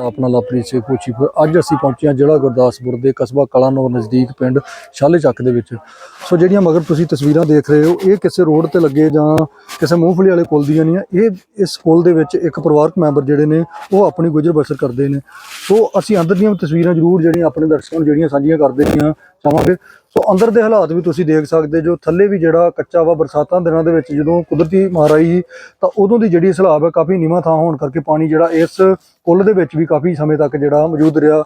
ਆਪਣਾ ਲਵਪ੍ਰੀਤ ਸਿੰਘ ਕੋਚੀਪੁਰ ਅੱਜ ਅਸੀਂ ਪਹੁੰਚੇ ਹਾਂ ਜ਼ਿਲ੍ਹਾ ਗੁਰਦਾਸਪੁਰ ਦੇ ਕਸਬਾ ਕਲਾਨੌਰ ਨਜ਼ਦੀਕ ਪਿੰਡ ਸ਼ਾਲੇ ਚੱਕ ਦੇ ਵਿੱਚ। ਸੋ ਜਿਹੜੀਆਂ ਮਗਰ ਤੁਸੀਂ ਤਸਵੀਰਾਂ ਦੇਖ ਰਹੇ ਹੋ, ਇਹ ਕਿਸੇ ਰੋਡ ਤੇ ਲੱਗੇ ਜਾਂ ਕਿਸੇ ਮੂੰਗਫਲੀ ਵਾਲੇ ਪੁਲ ਦੀਆਂ ਨਹੀਂ ਆ। ਇਹ ਇਸ ਪੁਲ ਦੇ ਵਿੱਚ ਇੱਕ ਪਰਿਵਾਰਕ ਮੈਂਬਰ ਜਿਹੜੇ ਨੇ, ਉਹ ਆਪਣੀ ਗੁਜ਼ਰ ਬਸਰ ਕਰਦੇ ਨੇ। ਸੋ ਅਸੀਂ ਅੰਦਰ ਦੀਆਂ ਤਸਵੀਰਾਂ ਜ਼ਰੂਰ ਜਿਹੜੀਆਂ ਆਪਣੇ ਦਰਸ਼ਕਾਂ ਨੂੰ ਜਿਹੜੀਆਂ ਸਾਂਝੀਆਂ ਕਰਦੇ ਹਾਂ ਚਾਹਾਂਗੇ ਸੋ ਅੰਦਰ ਦੇ ਹਾਲਾਤ ਵੀ ਤੁਸੀਂ ਦੇਖ ਸਕਦੇ ਜੋ ਥੱਲੇ ਵੀ ਜਿਹੜਾ ਕੱਚਾ ਵਾ ਬਰਸਾਤਾਂ ਦਿਨਾਂ ਦੇ ਵਿੱਚ ਜਦੋਂ ਕੁਦਰਤੀ ਮਾਰ ਆਈ ਸੀ, ਤਾਂ ਉਦੋਂ ਦੀ ਜਿਹੜੀ ਸਲਾਬ ਹੈ ਕਾਫੀ ਨੀਵਾਂ ਥਾਂ ਹੋਣ ਕਰਕੇ ਪਾਣੀ ਜਿਹੜਾ ਇਸ ਕੁੱਲ ਦੇ ਵਿੱਚ ਵੀ ਕਾਫੀ ਸਮੇਂ ਤੱਕ ਜਿਹੜਾ ਮੌਜੂਦ ਰਿਹਾ।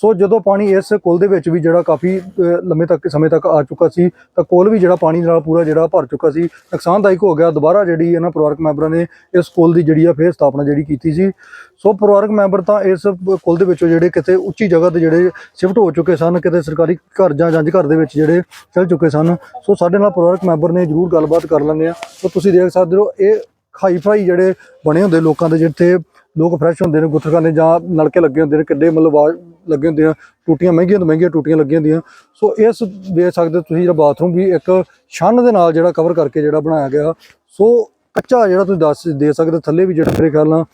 ਸੋ ਜਦੋਂ ਪਾਣੀ ਇਸ ਪੁਲ ਦੇ ਵਿੱਚ ਵੀ ਜਿਹੜਾ ਕਾਫੀ ਅਹ, ਲੰਮੇ ਤੱਕ ਸਮੇਂ ਤੱਕ ਆ ਚੁੱਕਾ ਸੀ ਤਾਂ ਪੁਲ ਵੀ ਜਿਹੜਾ ਪਾਣੀ ਨਾਲ ਪੂਰਾ ਜਿਹੜਾ ਭਰ ਚੁੱਕਾ ਸੀ ਨੁਕਸਾਨਦਾਇਕ ਹੋ ਗਿਆ। ਦੁਬਾਰਾ ਜਿਹੜੀ ਇਹਨਾਂ ਪਰਿਵਾਰਕ ਮੈਂਬਰਾਂ ਨੇ ਇਸ ਪੁਲ ਦੀ ਜਿਹੜੀ ਆ ਫੇਰ ਸਥਾਪਨਾ ਜਿਹੜੀ ਕੀਤੀ ਸੀ। ਸੋ ਪਰਿਵਾਰਕ ਮੈਂਬਰ ਤਾਂ ਇਸ ਪੁਲ ਦੇ ਵਿੱਚੋਂ ਜਿਹੜੇ ਕਿਤੇ ਉੱਚੀ ਜਗ੍ਹਾ ਤੇ ਜਿਹੜੇ ਸ਼ਿਫਟ ਹੋ ਚੁੱਕੇ ਸਨ ਕਿਤੇ ਸਰਕਾਰੀ ਘਰ ਜਾਂ ਜੰਜ ਘਰ ਦੇ ਵਿੱਚ ਜਿਹੜੇ ਚੱਲ ਚੁੱਕੇ ਸਨ। ਸੋ ਸਾਡੇ ਨਾਲ ਪਰਿਵਾਰਕ ਮੈਂਬਰ ਨੇ ਜਰੂਰ ਗੱਲਬਾਤ ਕਰ ਲੈਂਦੇ ਆ ਸੋ ਤੁਸੀਂ ਦੇਖ ਸਕਦੇ ਹੋ ਇਹ ਹਾਈ ਫਾਈ ਜਿਹੜੇ ਬਣੇ ਹੁੰਦੇ ਲੋਕਾਂ ਦੇ ਜਿੱਥੇ ਲੋਕ ਫਰੈਸ਼ ਹੁੰਦੇ ਨੇ ਗੁੱਥਰਖਾਨੇ ਜਾਂ ਨਲਕੇ ਲੱਗੇ ਹੁੰਦੇ ਨੇ ਕਿੱਡੇ ਮਤਲਬ ਆਵਾਜ਼ ਲੱਗੇ ਹੁੰਦੇ ਆ ਟੂਟੀਆਂ ਮਹਿੰਗੀਆਂ ਤੋਂ ਮਹਿੰਗੀਆਂ ਟੂਟੀਆਂ ਲੱਗੀਆਂ ਹੁੰਦੀਆਂ। ਸੋ ਇਸ ਦੇ ਸਕਦੇ ਤੁਸੀਂ ਜਿਹੜਾ ਬਾਥਰੂਮ ਵੀ ਇੱਕ ਛੰਨ ਦੇ ਨਾਲ ਜਿਹੜਾ ਕਵਰ ਕਰਕੇ ਜਿਹੜਾ ਬਣਾਇਆ ਗਿਆ। ਸੋ ਕੱਚਾ ਜਿਹੜਾ ਤੁਸੀਂ ਦੱਸ ਦੇ ਸਕਦੇ ਹੋ, ਥੱਲੇ ਵੀ ਜਿਹੜਾ ਮੇਰੇ ਖਿਆਲ ਨਾਲ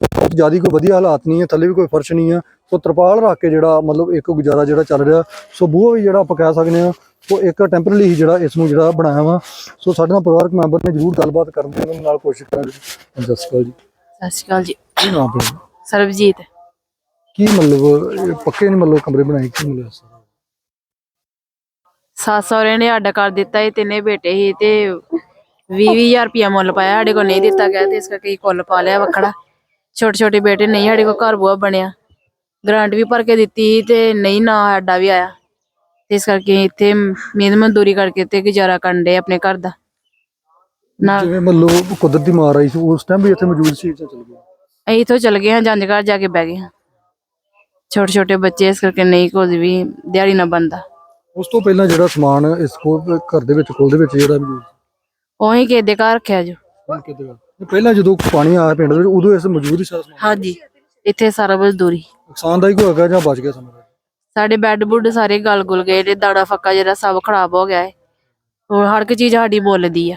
ਬਹੁਤ ਜ਼ਿਆਦਾ ਕੋਈ ਵਧੀਆ ਹਾਲਾਤ ਨਹੀਂ ਹੈ ਥੱਲੇ ਵੀ ਕੋਈ ਫਰਸ਼ ਨਹੀਂ ਹੈ। ਸੋ ਤਰਪਾਲ ਰੱਖ ਕੇ ਜਿਹੜਾ ਮਤਲਬ ਇੱਕ ਗੁਜ਼ਾਰਾ ਜਿਹੜਾ ਚੱਲ ਰਿਹਾ। ਸੋ ਬੂਹਾ ਵੀ ਜਿਹੜਾ ਆਪਾਂ ਕਹਿ ਸਕਦੇ ਹਾਂ ਸੋ ਇੱਕ ਟੈਂਪਰੇਰੀ ਹੀ ਜਿਹੜਾ ਇਸ ਨੂੰ ਜਿਹੜਾ ਬਣਾਇਆ ਵਾ। ਸੋ ਸਾਡੇ ਨਾਲ ਪਰਿਵਾਰਕ ਮੈਂਬਰ ਨੇ ਜ਼ਰੂਰ ਗੱਲਬਾਤ ਕਰਨ ਦੀ ਉਹਨਾਂ ਨਾਲ ਕੋਸ਼ਿਸ਼ ਕਰਾਂਗੇ। ਸਤਿ ਸ਼੍ਰੀ ਅਕਾਲ ਜੀ। ਸਤਿ ਸ਼੍ਰੀ ਅਕਾਲ ਜੀ। ਕੀ ਨਾਮ ਆਪਣਾ? ਸਰਬਜੀਤ। ਕੀ ਮਤਲਬ ਇਹ ਪੱਕੇ ਨਹੀਂ ਮਤਲਬ ਕਮਰੇ ਬਣਾਏ ਕੀ ਮਤਲਬ ਸਰ? ਸੱਸ ਸਹੁਰੇ ਨੇ ਅੱਡ ਕਰ ਦਿੱਤਾ ਇਹ ਤਿੰਨੇ ਬੇਟੇ ਸੀ ਤੇ 20000 ਰੁਪਇਆ ਮੁੱਲ ਪਾਇਆ ਸਾਡੇ ਕੋਲ ਨਹੀਂ ਦਿੱਤਾ ਗਿਆ ਤੇ ਇਸ ਕਰਕੇ ਅਸੀਂ ਕੁੱਲ ਪਾ ਲਿਆ ਵੱਖਰਾ। ਛੋਟੇ ਛੋਟੇ ਬੇਟੇ ਨਹੀਂ ਸਾਡੇ ਕੋਲ ਘਰ ਬੂਆ ਬਣਿਆ। ਗ੍ਰਾਂਟ ਵੀ ਭਰ ਕੇ ਦਿੱਤੀ ਸੀ ਤੇ ਨਹੀਂ ਨਾ ਸਾਡਾ ਵੀ ਆਇਆ। ਤੇ ਇਸ ਕਰਕੇ ਇੱਥੇ ਮਿਹਨਤ ਮਜ਼ਦੂਰੀ ਕਰਕੇ ਤੇ ਗੁਜ਼ਾਰਾ ਕਰਨ ਦੇ ਆਪਣੇ ਘਰ ਦਾ। ਨਾ। ਜਿਵੇਂ ਮਤਲਬ ਕੁਦਰਤੀ ਮਾਰ ਆਈ ਸੀ ਉਸ ਟਾਈਮ ਵੀ ਇੱਥੇ ਮੌਜੂਦ ਸੀ ਜਾਂ ਚਲ ਗਿਆ ਅਸੀਂ ਇੱਥੋਂ ਚਲ ਗਏ ਹਾਂ ਜੰਜ ਘਰ ਜਾ ਕੇ ਬਹਿ ਗਏ ਹਾਂ। ਛੋਟੇ ਛੋਟੇ ਬੱਚੇ ਇਸ ਕਰਕੇ ਨਹੀਂ ਕੁਝ ਵੀ ਦਿਹਾੜੀ ਨਾ ਬੰਦਾ। ਉਸ ਤੋਂ ਪਹਿਲਾਂ ਜਿਹੜਾ ਸਮਾਨ ਇਸ ਕੋਲ ਘਰ ਦੇ ਵਿੱਚ ਕੋਲ ਦੇ ਵਿੱਚ ਜਿਹੜਾ ਮੌਜੂਦ ਸੀ? ਉਹੀ ਕਿਸੇ ਦੇ ਘਰ ਰੱਖਿਆ ਜੋ। ਹੁਣ ਕਿਤੇ ਗੱਲ ਇਹ ਪਹਿਲਾਂ ਜਦੋਂ ਪਾਣੀ ਆਇਆ ਪਿੰਡ ਦੇ ਵਿੱਚ ਉਦੋਂ ਇਸ ਮੌਜੂਦ ਹੀ ਸਾਰਾ ਸਮਾਨ? ਹਾਂਜੀ। ਇੱਥੇ ਸਾਰਾ ਕੁਝ ਦੂਰੀ। ਨੁਕਸਾਨਦਾਇਕ ਹੋਏਗਾ ਜਾਂ ਬਚ ਗਿਆ ਸਮਾਂ ਸਾਡੇ ਬੈੱਡ ਬੁੱਡ ਸਾਰੇ ਗਲ ਗੁਲ ਗਏ ਤੇ ਦਾਣਾ ਫੱਕਾ ਜਿਹੜਾ ਸਭ ਖਰਾਬ ਹੋ ਗਿਆ ਹੈ ਹੁਣ ਹਰ ਇੱਕ ਚੀਜ਼ ਸਾਡੀ ਮੁੱਲ ਦੀ ਆ।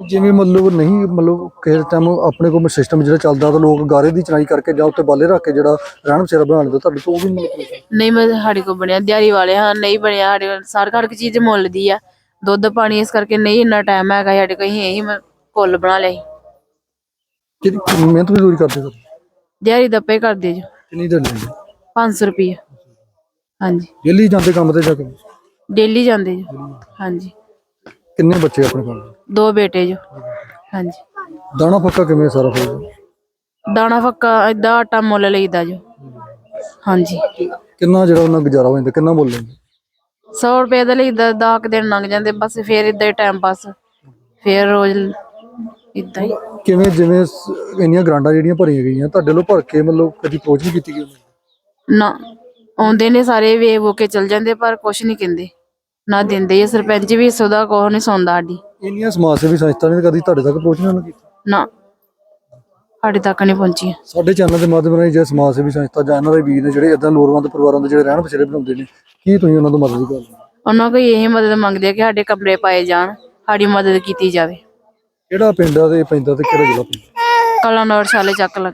ਜਿਵੇਂ ਮਤਲਬ ਨਹੀਂ ਮਤਲਬ ਕਿਸੇ ਟਾਈਮ ਆਪਣੇ ਕੋਲ ਸਿਸਟਮ ਜਿਹੜਾ ਚੱਲਦਾ ਤਾਂ ਲੋਕ ਗਾਰੇ ਦੀ ਚਨਾਈ ਕਰਕੇ ਜਾਂ ਉੱਤੇ ਬਾਲੇ ਰੱਖ ਕੇ ਜਿਹੜਾ ਰਹਿਣ ਬਸੇਰਾ ਬਣਾ ਲੈਂਦੇ ਤੁਹਾਡੇ ਤੋਂ ਉਹ ਵੀ ਮਤਲਬ ਨਹੀਂ ਮੈਂ ਸਾਡੇ ਕੋਲ ਬਣਿਆ ਦਿਹਾੜੀ ਵਾਲੇ ਹਾਂ ਨਹੀਂ ਬਣਿਆ ਸਾਡੇ ਕੋਲ ਸਾਰ ਇੱਕ ਚੀਜ਼ ਮੁੱਲ ਦੀ ਆ ਦੁੱਧ ਪਾਣੀ ਇਸ ਕਰਕੇ ਨਹੀਂ ਇੰਨਾ ਟਾਈਮ ਹੈਗਾ ਸਾਡੇ ਕੋਲ ਇਹੀ ਮ- ਕੁੱਲ ਬਣਾ ਲਿਆ ਸੀ। ਕਿਹਦੀ ਕਿੰਨੀ ਮਿਹਨਤ ਵੀ ਦੂਰੀ ਕਰਦੇ ਸਰ ਦਿਹਾੜੀ ਦਾ ਪੇ ਕਰਦੇ ਜੋ। ਕਿੰਨੀ ਦਿਨ ਲੈਂਦੇ 500 ਰੁਪਏ ਹਾਂਜੀ। ਡੇਲੀ ਜਾਂਦੇ ਕੰਮ ਤੇ ਜਾ ਕੇ? ਡੇਲੀ ਜਾਂਦੇ ਜੋ। ਹਾਂਜੀ। ਕਿੰਨੇ ਬੱਚੇ ਆਪਣੇ ਕੋਲ ਦੋ? ਬੇਟੇ ਜੋ। ਹਾਂਜੀ। ਦਾਣਾ ਪੱਕਾ ਕਿਵੇਂ ਸਾਰਾ ਫਿਰ ਦਾਣਾ ਫੱਕਾ ਏਦਾਂ ਆਟਾ ਮੁੱਲ ਲਈਦਾ ਜੋ। ਹਾਂਜੀ। ਕਿੰਨਾ ਜਿਹੜਾ ਉਹਨਾਂ ਗੁਜ਼ਾਰਾ ਹੋ ਜਾਂਦਾ ਕਿੰਨਾ ਮੁੱਲ ਲੈਂਦੇ? 100 ਰੁਪਏ ਦਾ ਲਈਦਾ 10 ਕੁ ਦਿਨ ਲੰਘ ਜਾਂਦੇ ਬਸ ਫੇਰ ਇਦਾਂ ਹੀ ਟਾਈਮ ਪਾਸ ਫੇਰ ਰੋਜ਼ ਇਦਾਂ ਹੀ। ਕਿਵੇਂ ਜਿਵੇਂ ਸ- ਇੰਨੀਆਂ ਗਰਾਂਡਾਂ ਜਿਹੜੀਆਂ ਭਰੀਆਂ ਗਈਆਂ ਤੁਹਾਡੇ ਲੋ ਭਰ ਕੇ ਮਤਲਬ ਕਦੀ ਅਪਰੋਚ ਨਹੀਂ ਕੀਤੀ ਗਈ ਉਹਨਾਂ ਨੇ? ਨਾ ਆਉਂਦੇ ਨੇ ਸਾਰੇ ਵੇ ਵੋ ਕੇ ਚਲ ਜਾਂਦੇ ਪਰ ਕੁਛ ਨਹੀਂ ਕਹਿੰਦੇ। ਨਾ ਦਿੰਦੇ ਇਹ ਸਰਪੰਚ ਵੀ ਸੁਦਾ ਕੋਹ ਨਹੀਂ ਸੁਣਦਾ ਸਾਡੀ। ਇੰਨੀਆਂ ਸਮਾਜ ਸੇਵੀ ਸੰਸਥਾ ਨੇ ਕਦੀ ਤੁਹਾਡੇ ਤੱਕ ਅਪਰੋਚ ਨਹੀਂ ਕੀਤੀ ਨਾ ਸਾਡੇ ਤੱਕ ਨਹੀਂ ਪਹੁੰਚੀ ਸਾਡੇ ਚੈਨਲ ਦੇ ਮਾਧਿਅਮ ਰਾਹੀਂ ਜੇ ਸਮਾਜ ਸੇਵੀ ਸੰਸਥਾ ਜਾਂ ਇਹਨਾਂ ਦੇ ਵੀਰ ਨੇ ਜਿਹੜੇ ਇਦਾਂ ਲੋੜਵੰਦ ਪਰਿਵਾਰਾਂ ਦੇ ਜਿਹੜੇ ਰਹਿਣ ਬਸੇਰੇ ਬਣਾਉਂਦੇ ਨੇ ਕੀ ਤੁਸੀਂ ਉਹਨਾਂ ਤੋਂ ਮਦਦ ਕਰਦੇ ਹੋ? ਉਹਨਾਂ ਕੋਈ ਇਹ ਮਦਦ ਮੰਗਦੇ ਆ ਕਿ ਸਾਡੇ ਕਮਰੇ ਪਾਏ ਜਾਣ ਸਾਡੀ ਮਦਦ ਕੀਤੀ ਜਾਵੇ। ਕਿਹੜਾ ਪਿੰਡ ਆ ਤੇ ਪੈਂਦਾ ਤੇ ਕਿਹੜਾ ਜ਼ਿਲ੍ਹਾ ਪੈਂਦਾ? ਕਲਾਨੌਰ ਛਾਲੇ ਚੱਕ ਲੱਗ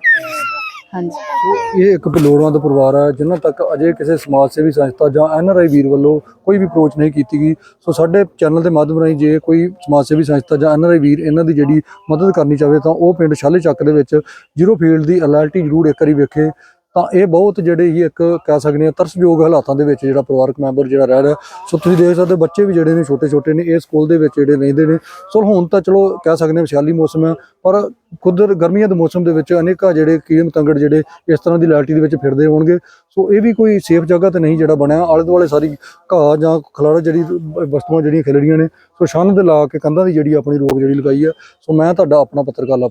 ਹਾਂਜੀ। ਸੋ ਇਹ ਇੱਕ ਲੋੜਵੰਦ ਪਰਿਵਾਰ ਹੈ ਜਿਨ੍ਹਾਂ ਤੱਕ ਅਜੇ ਕਿਸੇ ਸਮਾਜ ਸੇਵੀ ਸੰਸਥਾ ਜਾਂ ਐਨਆਰਆਈ ਵੀਰ ਵੱਲੋਂ ਕੋਈ ਵੀ ਅਪਰੋਚ ਨਹੀਂ ਕੀਤੀ ਗਈ। ਸੋ ਸਾਡੇ ਚੈਨਲ ਦੇ ਮਾਧਿਅਮ ਰਾਹੀਂ ਜੇ ਕੋਈ ਸਮਾਜ ਸੇਵੀ ਸੰਸਥਾ ਜਾਂ ਐਨਆਰਆਈ ਵੀਰ ਇਹਨਾਂ ਦੀ ਜਿਹੜੀ ਮਦਦ ਕਰਨੀ ਚਾਹੇ ਤਾਂ ਉਹ ਪਿੰਡ ਸ਼ਾਲੇ ਚੱਕ ਦੇ ਵਿੱਚ ਜ਼ੀਰੋ ਫੀਲਡ ਦੀ ਅਲਰਟੀ ਜ਼ਰੂਰ ਇੱਕ ਵਾਰੀ ਵੇਖੇ। ਤਾਂ ਇਹ ਬਹੁਤ ਜਿਹੜੇ ਹੀ ਇੱਕ ਕਹਿ ਸਕਦੇ ਆ ਤਰਸਯੋਗ ਹਾਲਾਤਾਂ ਦੇ ਵਿੱਚ ਜਿਹੜਾ ਪਰਿਵਾਰਕ ਮੈਂਬਰ ਜਿਹੜਾ ਰਹਿ ਰਿਹਾ ਸੋ ਤੁਸੀਂ ਦੇਖ ਸਕਦੇ ਬੱਚੇ ਵੀ ਜਿਹੜੇ ਨੇ ਛੋਟੇ ਛੋਟੇ ਨੇ, ਇਹ ਸਕੂਲ ਦੇ ਵਿੱਚ ਜਿਹੜੇ ਰਹਿੰਦੇ ਨੇ। ਸੋ ਹੁਣ ਤਾਂ ਚਲੋ ਕਹਿ ਸਕਦੇ ਹਾਂ ਵਿਸ਼ਾਲੀ ਮੌਸਮ ਹੈ, ਪਰ ਕੁਦਰ ਗਰਮੀਆਂ ਦੇ ਮੌਸਮ ਦੇ ਵਿੱਚ ਅਨੇਕਾਂ ਜਿਹੜੇ ਕੀੜੇ ਪਤੰਗੜ ਜਿਹੜੇ ਇਸ ਤਰ੍ਹਾਂ ਦੀ ਲਾਇਲਟੀ ਦੇ ਵਿੱਚ ਫਿਰਦੇ ਹੋਣਗੇ। ਸੋ ਇਹ ਵੀ ਕੋਈ ਸੇਫ ਜਗ੍ਹਾ ਤੇ ਨਹੀਂ ਜਿਹੜਾ ਬਣਿਆ। ਆਲੇ ਦੁਆਲੇ ਸਾਰੀ ਘਾਹ ਜਾਂ ਖਲਾੜਾ ਜਿਹੜੀ ਵਸਤੂਆਂ ਜਿਹੜੀਆਂ ਖਿਲੜੀਆਂ ਨੇ, ਸੋ ਛੰਨ ਦੇ ਲਾ ਕੇ ਕੰਧਾਂ ਦੀ ਜਿਹੜੀ ਆਪਣੀ ਰੋਕ ਜਿਹੜੀ ਲਗਾਈ ਹੈ। ਸੋ ਮੈਂ ਤੁਹਾਡਾ ਆਪਣਾ ਪੱਤਰਕਾਰ ਲਵ